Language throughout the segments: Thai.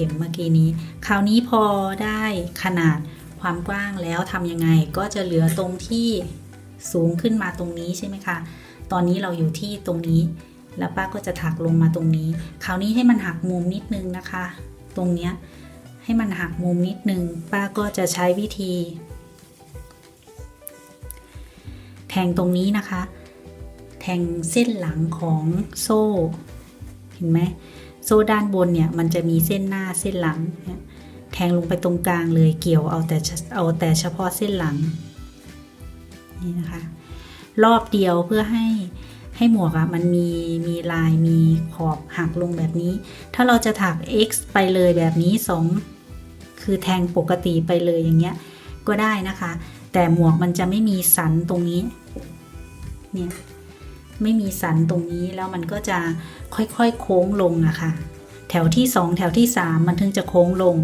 ข็มเมื่อกี้นี้ คราวนี้พอได้ขนาดความกว้างแล้วทำยังไงก็จะเหลือตรงที่สูงขึ้นมาตรงนี้ใช่ไหมคะ ตอนนี้เราอยู่ที่ตรงนี้ แล้วป้าก็จะถักลงมาตรงนี้ คราวนี้ให้มันหักมุมนิดนึงนะคะ ตรงเนี้ยให้มันหักมุมนิดนึง ป้าก็จะใช้วิธี แทงตรงนี้นะคะ แทงเส้นหลังของโซ่ เห็นไหม โซ่ด้านบนเนี่ยมันจะมีเส้นหน้าเส้นหลัง แทงลงไปตรงกลางเลยเกี่ยวเอาแต่เอาแต่เฉพาะเส้นหลังนี่นะคะรอบเดียวเพื่อให้ให้หมวกอะมันมีมีลายมีขอบหักลงแบบนี้ ถ้าเราจะถัก x ไปเลยแบบนี้สองคือแทงปกติไปเลยอย่างเงี้ยก็ได้นะคะ แต่หมวกมันจะไม่มีสันตรงนี้เนี่ย ไม่มีสันตรงนี้แล้วมันก็จะค่อยๆโค้งลงอะคะ่ะแถวที่ 2 แถวที่ 3 มันถึงจะโค้งลง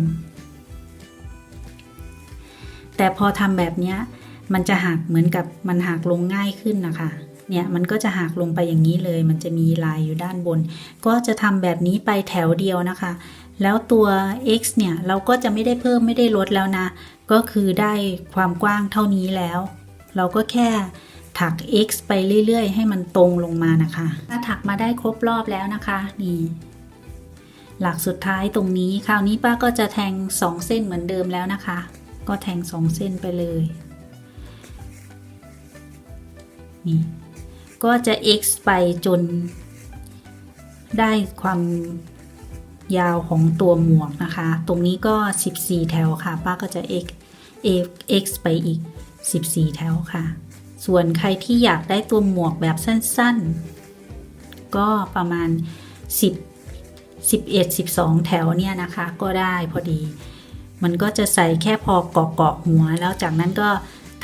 แต่พอทำแบบนี้มันจะหักเหมือนกับมันหักลงง่ายขึ้นนะคะเนี่ยมันก็จะหักลงไปอย่างนี้เลย มันจะมีลายอยู่ด้านบน ก็จะทำแบบนี้ไปแถวเดียวนะคะ แล้วตัว x เนี่ยเราก็จะไม่ได้เพิ่มไม่ได้ลดแล้วนะ ก็คือได้ความกว้างเท่านี้แล้ว เราก็แค่ ถัก x ไปเรื่อย ๆ ให้มันตรงลงมานะคะ ถ้าถักมาได้ครบรอบแล้วนะคะนี่หลักสุดท้ายตรงนี้คราวนี้ป้าก็จะแทง 2 เส้นเหมือนเดิมแล้วนะคะ ก็แทง 2 เส้นไปเลยนี่ก็จะ x ไปจน ได้ความยาวของตัวหมวกนะคะ ตรงนี้ก็ 14 แถวค่ะ ป้าก็จะ x x ไปอีก 14 แถวค่ะ ส่วนใครที่อยากได้ตัวหมวกแบบสั้นๆ ก็ประมาณ 10 11 12 แถวเนี่ยนะคะ ก็ได้พอดี มันก็จะใส่แค่พอเกาะหัว แล้วจากนั้นก็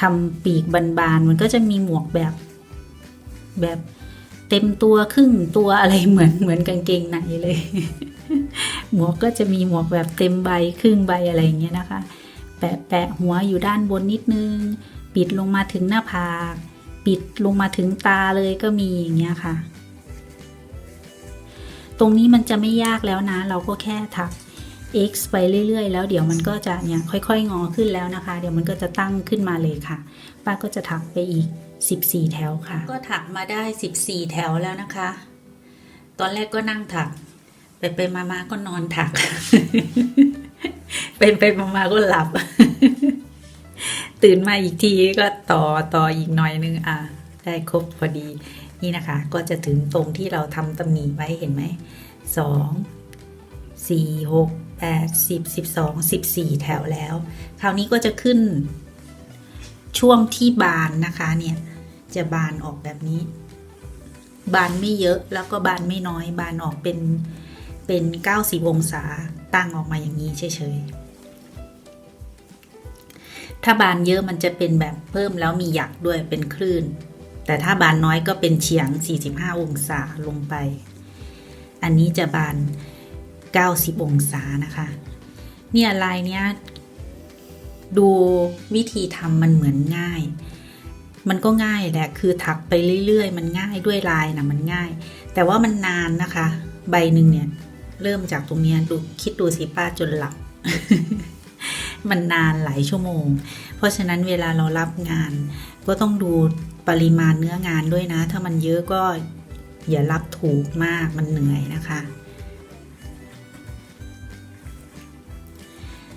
ทำปีกบานๆ มันก็จะมีหมวกแบบ แบบเต็มตัวครึ่งตัวอะไรเหมือนเหมือนกางเกงในเลย หมวกก็จะมีหมวกแบบเต็มใบครึ่งใบอะไรอย่างเงี้ยนะคะ แปะแปะหัวอยู่ด้านบนนิดนึง ปิดลงมาถึงหน้าผาก ปิดลงมาถึงตาเลยก็มีอย่างเงี้ยค่ะ ตรงนี้มันจะไม่ยากแล้วนะ เราก็แค่ถัก x ไปเรื่อยๆ แล้วเดี๋ยวมันก็จะเนี่ยค่อยๆ งอขึ้นแล้วนะคะ เดี๋ยวมันก็จะตั้งขึ้นมาเลยค่ะ ป้าก็จะถักไปอีก 14 แถวค่ะ ก็ถักมาได้ 14 แถวแล้วนะคะ ตอนแรกก็นั่งถัก ไปไปมามาก็นอนถัก เป็นไปมามาก็หลับ ตื่นมาอีกทีก็ต่อต่ออีกหน่อยนึงอะได้ครบพอดีนี่นะคะ ก็จะถึงตรงที่เราทำตำหนิไว้เห็นไหมสองสี่หกแปดสิบสิบสองสิบสี่แถวแล้ว คราวนี้ก็จะขึ้น ช่วงที่บานนะคะเนี่ยจะบานออกแบบนี้ บานไม่เยอะแล้วก็บานไม่น้อย บานออกเป็นเป็นเก้าสิบองศาตั้งออกมาอย่างนี้เฉยๆ ถ้าบานเยอะมันจะเป็นแบบเพิ่มแล้วมีหยักด้วยเป็นคลื่น แต่ถ้าบานน้อยก็เป็นเฉียง 45 องศาลงไป อันนี้จะบาน 90 องศานะคะ เนี่ยลายเนี้ยดูวิธีทำมันเหมือนง่าย มันก็ง่ายแหละ คือถักไปเรื่อยๆ มันง่ายด้วยลายนะมันง่าย แต่ว่ามันนานนะคะ ใบหนึ่งเนี่ย เริ่มจากตรงเนี้ยดูคิดดูสิป้าจนหลับ มันนานหลายชั่วโมง เพราะฉะนั้นเวลาเรารับงาน ก็ต้องดูปริมาณเนื้องานด้วยนะ ถ้ามันเยอะก็อย่ารับถูกมากมันเหนื่อยนะคะ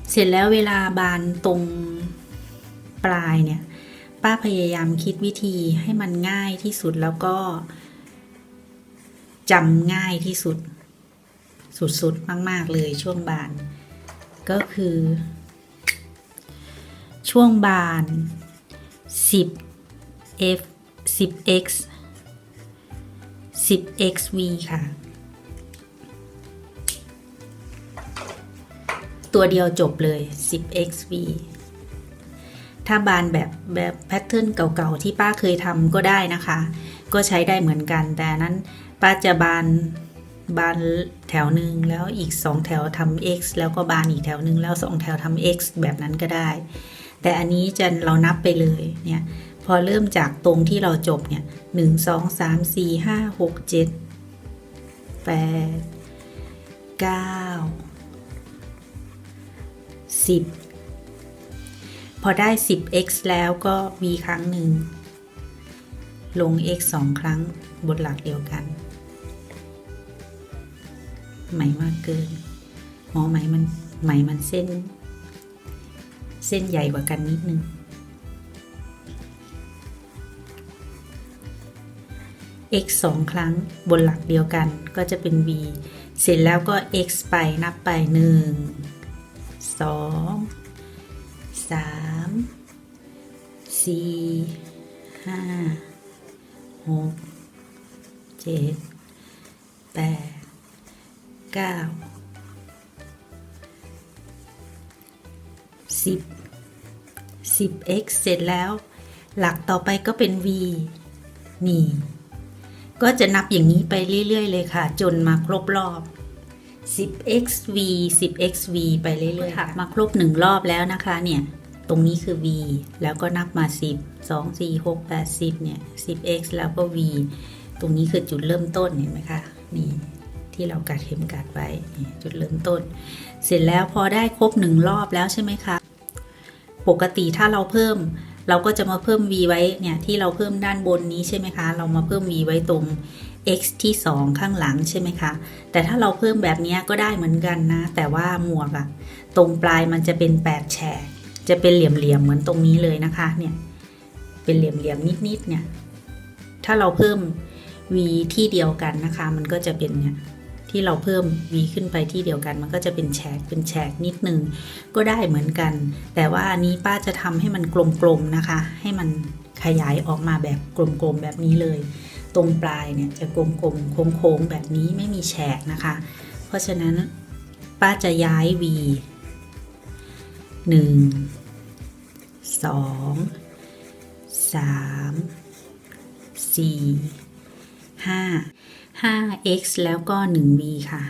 เสร็จแล้วเวลาบานตรงปลายเนี่ย ป้าพยายามคิดวิธีให้มันง่ายที่สุดแล้วก็จำง่ายที่สุด สุดๆ มาก ๆ เลยช่วงบาน ก็คือ ช่วงบาน 10 f 10 x 10 x v ค่ะ ตัวเดียวจบเลย 10 x v ถ้าบานแบบแบบแพทเทิร์นเก่าๆ ที่ป้าเคยทำก็ได้นะคะ ก็ใช้ได้เหมือนกัน แต่นั้นป้าจะบานบานแถวหนึ่งแล้วอีก 2 แถวทำ x แล้วก็บานอีกแถวหนึ่งแล้ว 2 แถวทำ x แบบนั้นก็ได้ แต่อันนี้จะเรานับไปเลยเนี่ยพอเริ่มจากตรงที่เราจบเนี่ยหนึ่งสองสามสี่ห้าหกเจ็ดแปดเก้า10พอได้ 10x แล้วก็ v ครั้งหนึ่ง ลง x สองครั้งบนหลักเดียวกัน ไหมมากเกินอ๋อไหมมันไหมมันเส้น เส้นใหญ่กว่ากันนิดนึง x สองครั้งบนหลักเดียวกันก็จะเป็น v เสร็จแล้วก็ x ไปนับไป 1 2 3 4 5 6 7 8 9 10 10x เสร็จแล้ว หลักต่อไปก็เป็น v นี่ ก็จะนับอย่างนี้ไปเรื่อย ๆ เลยค่ะ จนมาครบรอบ 10xv 10xv ไปเรื่อยๆถักมาครบหนึ่งรอบแล้วนะคะเนี่ย ตรงนี้คือ v แล้วก็นับมา 10 2 4 6 8 10เนี่ย 10x แล้วก็ v ตรงนี้คือจุดเริ่มต้นเห็นไหมคะนี่ที่เรากัดเข็มกัดไว้นี่จุดเริ่มต้น เสร็จแล้วพอได้ครบหนึ่งรอบแล้วใช่ไหมคะ ปกติถ้าเราเพิ่ม เราก็จะมาเพิ่ม v ไว้เนี่ยที่เราเพิ่มด้านบนนี้ใช่ไหมคะ เรามาเพิ่ม v ไว้ตรง x ที่ 2 ข้างหลังใช่ไหมคะ แต่ถ้าเราเพิ่มแบบนี้ก็ได้เหมือนกันนะ แต่ว่าหมวกอะตรงปลายมันจะเป็น 8 แฉก จะเป็นเหลี่ยมๆเหมือนตรงนี้เลยนะคะ เนี่ย เป็นเหลี่ยมๆนิดๆเนี่ย ถ้าเราเพิ่ม v ที่เดียวกันนะคะ มันก็จะเป็นเนี่ย ที่เราเพิ่ม v ขึ้นไปที่เดียวกัน มันก็จะเป็นแฉกเป็นแฉกนิดนึงก็ได้เหมือนกัน แต่ว่าอันนี้ป้าจะทำให้มันกลมๆนะคะ ให้มันขยายออกมาแบบกลมๆแบบนี้เลย ตรงปลายเนี่ยจะกลมๆโค้งๆแบบนี้ไม่มีแฉกนะคะ เพราะฉะนั้นป้าจะย้าย v 1 2 3 4 5 5x แล้วก็ 1v ค่ะ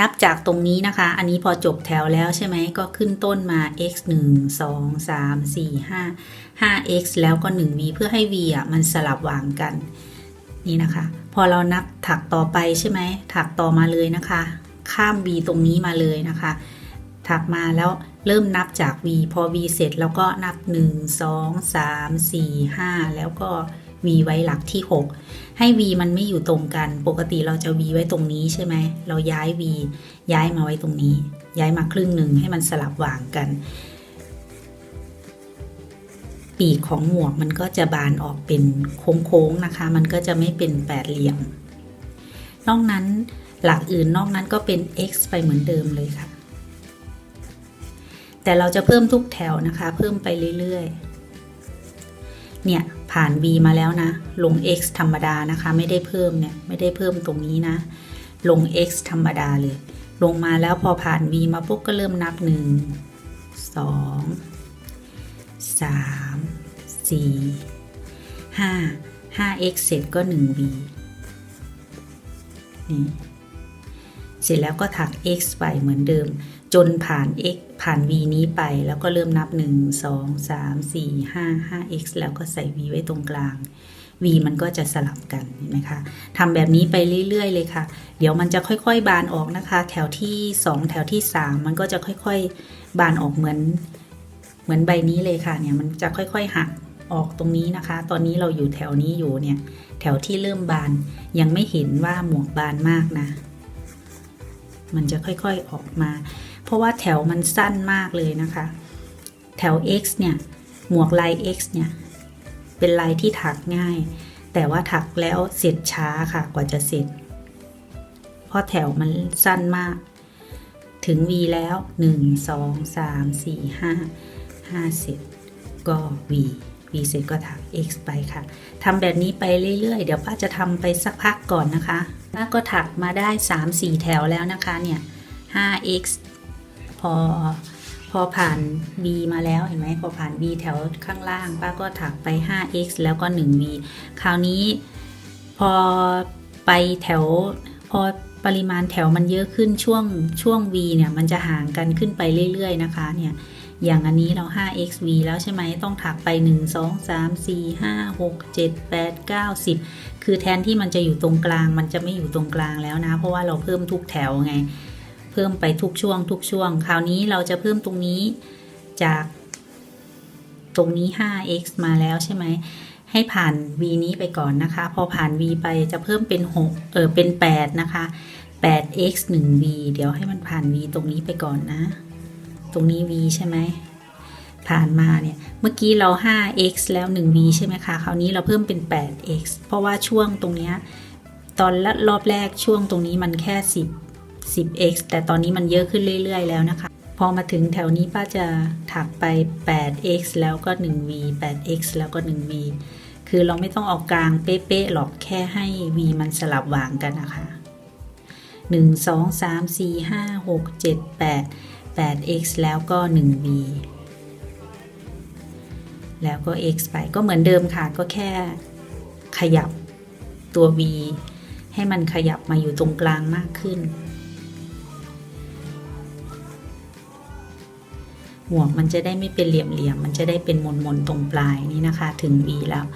นับจากตรงนี้นะคะ อันนี้พอจบแถวแล้วใช่ไหม ก็ขึ้นต้นมา x 1 2 3 4 5 5x แล้วก็ 1v เพื่อให้ v อะ มันสลับวางกัน นี่นะคะ พอเรานับถักต่อไปใช่ไหม ถักต่อมาเลยนะคะ ข้าม v ตรงนี้มาเลยนะคะ ถักมาแล้วเริ่มนับจาก v พอ v เสร็จแล้วก็นับ 1 2 3 4 5 แล้วก็ v ไว้หลักที่ 6 ให้ v มันไม่อยู่ตรงกัน ปกติเราจะ v ไว้ตรงนี้ใช่ไหม เราย้าย v ย้ายมาไว้ตรงนี้ ย้ายมาครึ่งหนึ่งให้มันสลับวางกัน ปีกของหมวกมันก็จะบานออกเป็นโค้งๆนะคะ มันก็จะไม่เป็นแปดเหลี่ยม นอกนั้นหลักอื่นนอกนั้นก็เป็น x ไปเหมือนเดิมเลยค่ะ แต่เราจะเพิ่มทุกแถวนะคะ เพิ่มไปเรื่อยๆ เนี่ยผ่าน v มาแล้วนะ ลง x ธรรมดานะคะ ไม่ได้เพิ่มเนี่ยไม่ได้เพิ่มตรงนี้นะ ลง x ธรรมดาเลย ลงมาแล้วพอผ่าน v มาปุ๊บก็เริ่มนับ 1 2 3 4 5 5x เสร็จก็ 1v นี่เสร็จแล้วก็ถัก x ไปเหมือนเดิม จนผ่าน x ผ่าน v นี้ไป แล้วก็เริ่มนับ 1 2 3 4 5 5x แล้วก็ใส่ v ไว้ตรงกลาง v มันก็จะสลับกันเห็นไหมคะทำแบบนี้ไปเรื่อย ๆ เลยค่ะ เดี๋ยวมันจะค่อยๆ บานออกนะคะ แถวที่ 2 แถวที่ 3 มันก็จะค่อยๆ บานออกเหมือน เหมือนใบนี้เลยค่ะเนี่ยมันจะค่อยๆหักออกตรงนี้นะคะ ตอนนี้เราอยู่แถวนี้อยู่เนี่ย แถวที่เริ่มบานยังไม่เห็นว่าหมวกบานมากนะ มันจะค่อยๆออกมา ราะว่าแถวมันสั้นมากเลยนะคะ แถว x เนี่ยหมวกลาย x เนี่ยเป็นลายที่ถักง่าย แต่ว่าถักแล้วเสร็จช้าค่ะกว่าจะเสร็จ เพราะแถวมันสั้นมาก ถึง v แล้ว 1 2 3 4 5 5เสร็จก็ v v เสร็จก็ถัก x ไปค่ะทำแบบนี้ไปเรื่อยๆ เดี๋ยวป้าจะทำไปสักพักก่อนนะคะป้าก็ถักมาได้ 3-4 แถวแล้วนะคะเนี่ย 5x อพอผ่าน v มาแล้วเห็นไหมพอผ่าน v แถวข้างล่าง ป้าก็ถักไป 5x แล้วก็ 1v คราวนี้พอไปแถวพอปริมาณแถวมันเยอะขึ้นช่วงช่วง v เนี่ยมันจะห่างกันขึ้นไปเรื่อย ๆ นะคะเนี่ยอย่างอันนี้เรา 5xv แล้วใช่ไหม ต้องถักไป 1 2 3 4 5 6 7 8 9 10 คือแทนที่มันจะอยู่ตรงกลาง มันจะไม่อยู่ตรงกลางแล้วนะ เพราะว่าเราเพิ่มทุกแถวไง เพิ่มไปทุกช่วง ทุกช่วง คราวนี้เราจะเพิ่มตรงนี้จากตรงนี้ 5x มาแล้วใช่ไหม ให้ผ่าน v นี้ไปก่อนนะคะ พอผ่าน v ไปจะเพิ่มเป็น6เออเป็น 8 นะคะ 8x 1v เดี๋ยวให้มันผ่าน v ตรงนี้ไปก่อนนะ ตรงนี้ v ใช่ไหม ผ่านมาเนี่ย เมื่อกี้เรา 5x แล้ว 1v ใช่ไหมคะ คราวนี้เราเพิ่มเป็น 8x เพราะว่าช่วงตรงเนี้ย ตอนรอบแรกช่วงตรงนี้มันแค่ 10 10x แต่ตอนนี้มันเยอะขึ้นเรื่อย ๆ แล้วนะคะ พอมาถึงแถวนี้ป้าจะถักไป 8x แล้วก็ 1v 8x แล้วก็ 1v คือเราไม่ต้องเอากลางเป๊ะๆหรอกแค่ให้ v มันสลับวางกันนะคะ 1 2 3 4 5 6 7 8 8x แล้วก็ 1v แล้วก็ x ไปก็เหมือนเดิมค่ะก็แค่ขยับตัว v ให้มันขยับมาอยู่ตรงกลางมากขึ้น หมวกมันจะได้ไม่เป็นเหลี่ยมๆ มันจะได้เป็นมนๆตรงปลายนี่นะคะ ถึง v แล้ว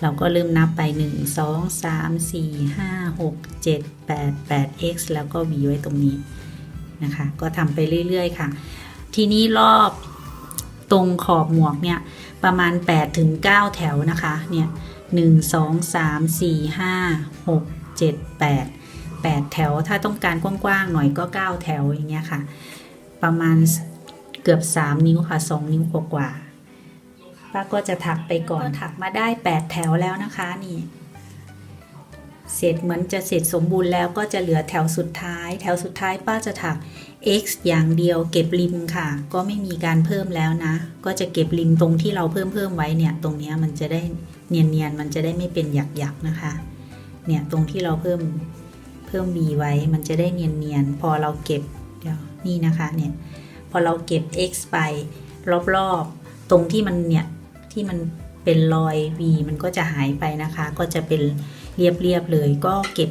เราก็เริ่มนับไป 1 2 3 4 5 6 7 8 8 x แล้วก็ v ไว้ตรงนี้นะคะ ก็ทำไปเรื่อยๆ ค่ะ ทีนี้รอบตรงขอบหมวกเนี่ย ประมาณ8ถึง9แถวนะคะ เนี่ย1 2 3 4 5 6 7 8 8 แถว ถ้าต้องการกว้างๆ หน่อยก็ 9 แถวอย่างเงี้ยค่ะ ประมาณ เกือบ 3 นิ้วค่ะ 2 นิ้วกว่าๆป้าก็จะถักไปก่อนถักมาได้ 8 แถวแล้วนะคะนี่ เสร็จเหมือนจะเสร็จสมบูรณ์แล้วก็จะเหลือแถวสุดท้าย แถวสุดท้ายป้าจะถัก x อย่างเดียวเก็บริมค่ะ ก็ไม่มีการเพิ่มแล้วนะ ก็จะเก็บริมตรงที่เราเพิ่มเพิ่มไว้เนี่ย ตรงนี้มันจะได้เนียนๆมันจะได้ไม่เป็นหยักๆนะคะ เนี่ยตรงที่เราเพิ่มเพิ่ม b ไว้มันจะได้เนียนๆพอเราเก็บเดี๋ยวนี่นะคะเนี่ย พอเราเก็บ x ไปรอบๆ ตรงที่มันเนี่ยที่มันเป็นรอย v มันก็จะหายไปนะคะ ก็จะเป็นเรียบๆเลยก็เก็บ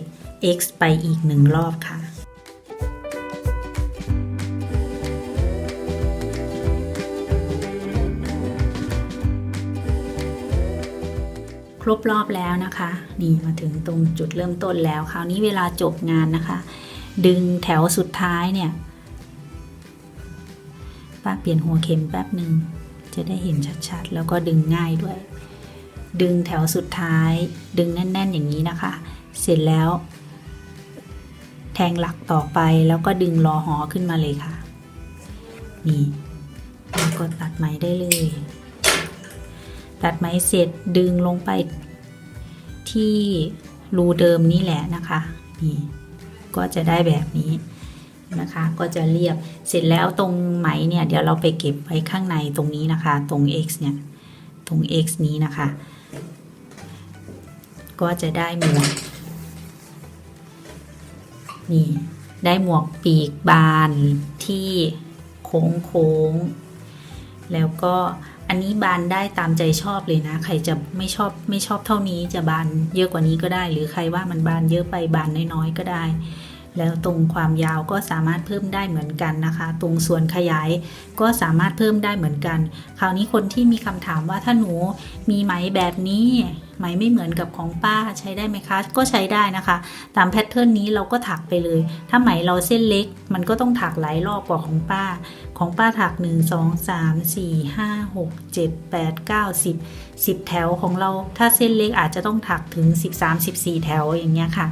x ไปอีกหนึ่งรอบค่ะครบรอบแล้วนะคะ นี่มาถึงตรงจุดเริ่มต้นแล้ว คราวนี้เวลาจบงานนะคะ ดึงแถวสุดท้ายเนี่ย ป้าเปลี่ยนหัวเข็มแป๊บหนึ่งจะได้เห็นชัดๆ แล้วก็ดึงง่ายด้วย ดึงแถวสุดท้าย ดึงแน่น ๆ อย่างนี้นะคะ เสร็จแล้ว แทงหลักต่อไปแล้วก็ดึงรอหอขึ้นมาเลยค่ะ นี่แล้วก็ตัดไหมได้เลย ตัดไหมเสร็จดึงลงไปที่รูเดิมนี่แหละนะคะ นี่ ก็จะได้แบบนี้ นะคะ ก็จะเรียบเสร็จแล้วตรงไหมเนี่ยเดี๋ยวเราไปเก็บไว้ข้างในตรงนี้นะคะ ตรง x เนี่ยตรง x นี้นะคะ ก็จะได้หมวกนี่ได้หมวกปีกบานที่โค้งโค้งแล้วก็อันนี้บานได้ตามใจชอบเลยนะ ใครจะไม่ชอบไม่ชอบเท่านี้จะบานเยอะกว่านี้ก็ได้ หรือใครว่ามันบานเยอะไปบานน้อยๆก็ได้ แล้วตรงความยาวก็สามารถเพิ่มได้เหมือนกันนะคะ ตรงส่วนขยายก็สามารถเพิ่มได้เหมือนกัน คราวนี้คนที่มีคำถามว่าถ้าหนูมีไหมแบบนี้ไหมไม่เหมือนกับของป้าใช้ได้ไหมคะ ก็ใช้ได้นะคะ ตามแพทเทิร์นนี้เราก็ถักไปเลย ถ้าไหมเราเส้นเล็ก มันก็ต้องถักหลายรอบกว่าของป้า ของป้าถัก 1 2 3 4 5 6 7 8 9 10 10 แถวของเรา ถ้าเส้นเล็กอาจจะต้องถักถึง 13 14 แถวอย่างเงี้ยค่ะ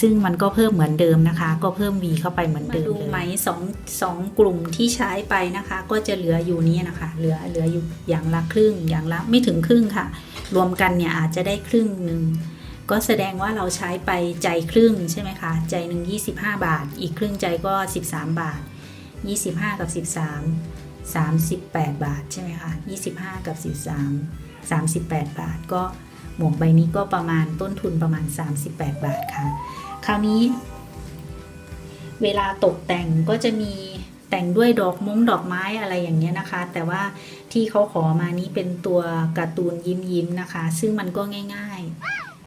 ซึ่งมันก็เพิ่มเหมือนเดิมนะคะ ก็เพิ่ม V เข้าไปเหมือนเดิมมาดูไหมสองสองกลุ่มที่ใช้ไปนะคะ ก็จะเหลืออยู่นี้นะคะ เหลือเหลืออยู่อย่างละครึ่งอย่างละไม่ถึงครึ่งค่ะ รวมกันเนี่ยอาจจะได้ครึ่งหนึ่งก็แสดงว่าเราใช้ไปใจครึ่งใช่ไหมคะ ใจหนึ่ง25 บาท อีกครึ่งใจก็ 13 บาท 25 กับ 13 38 บาทใช่ไหมคะ25 กับ 13 38 บาทก็ หมวกใบนี้ก็ประมาณต้นทุนประมาณ 38 บาทค่ะ คราวนี้ เวลาตกแต่งก็จะมีแต่งด้วยดอกมงดอกไม้อะไรอย่างเงี้ยนะคะ แต่ว่าที่เขาขอมานี้เป็นตัวการ์ตูนยิ้มยิ้มนะคะ ซึ่งมันก็ง่าย